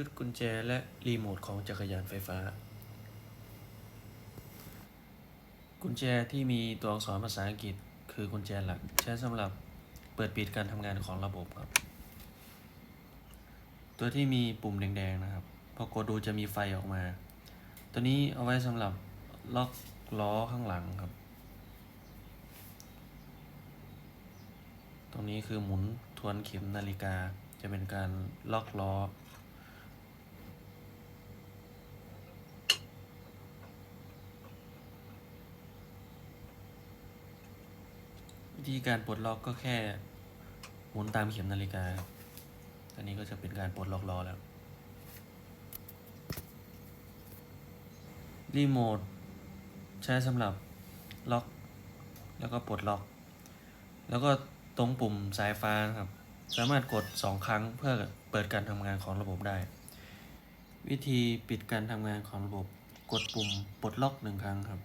ชุดกุญแจและรีโมทของจักรยานไฟฟ้า กุญแจที่มีตัวอักษรภาษาอังกฤษ คือกุญแจหลัก ใช้สำหรับเปิดปิดการทำงานของระบบครับ ตัวที่มีปุ่มแดงๆนะครับ พอกดดูจะมีไฟออกมา ตัวนี้เอาไว้สำหรับล็อกล้อข้างหลังครับ ตรงนี้คือหมุนทวนเข็มนาฬิกาจะเป็นการล็อกล้อ วิธีการปลดล็อกก็แค่หมุนตามเข็มนาฬิกาครับอันนี้ก็จะเป็นการปลดล็อกล้อแล้ว รีโมทใช้สำหรับล็อก แล้วก็ปลดล็อก แล้วก็ตรงปุ่มสายฟ้าครับ สามารถกด 2 ครั้งเพื่อเปิดการทำงานของระบบได้ วิธีปิดการทำงานของระบบ กดปุ่มปลดล็อกหนึ่งครั้งครับ